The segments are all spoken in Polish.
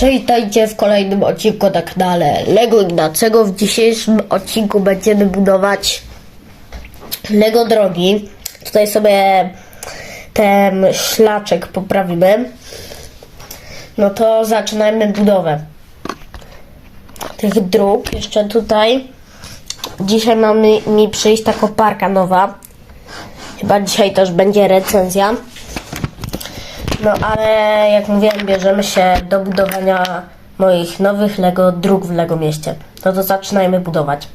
Cześć, witajcie w kolejnym odcinku na kanale Lego Ignacego. W dzisiejszym odcinku będziemy budować Lego drogi. Tutaj sobie ten szlaczek poprawimy. No to zaczynajmy budowę tych dróg. Jeszcze tutaj dzisiaj ma mi, przyjść ta koparka nowa. Chyba dzisiaj też będzie recenzja. No ale jak mówiłem, bierzemy się do budowania moich nowych Lego dróg w Lego mieście. No to zaczynajmy budować.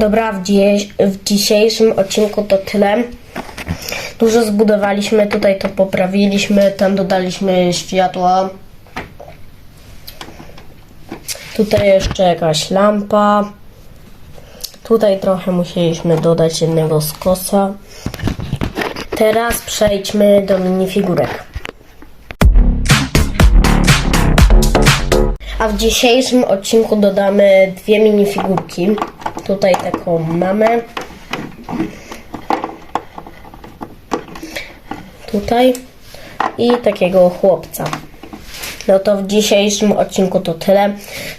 Dobra, w, w dzisiejszym odcinku to tyle. Dużo zbudowaliśmy, tutaj to poprawiliśmy, tam dodaliśmy światła. Tutaj jeszcze jakaś lampa. Tutaj trochę musieliśmy dodać jednego skosa. Teraz przejdźmy do minifigurek. A w dzisiejszym odcinku dodamy dwie minifigurki. Tutaj taką mamę. Tutaj. I takiego chłopca. No to w dzisiejszym odcinku to tyle.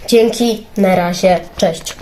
Dzięki, na razie, cześć.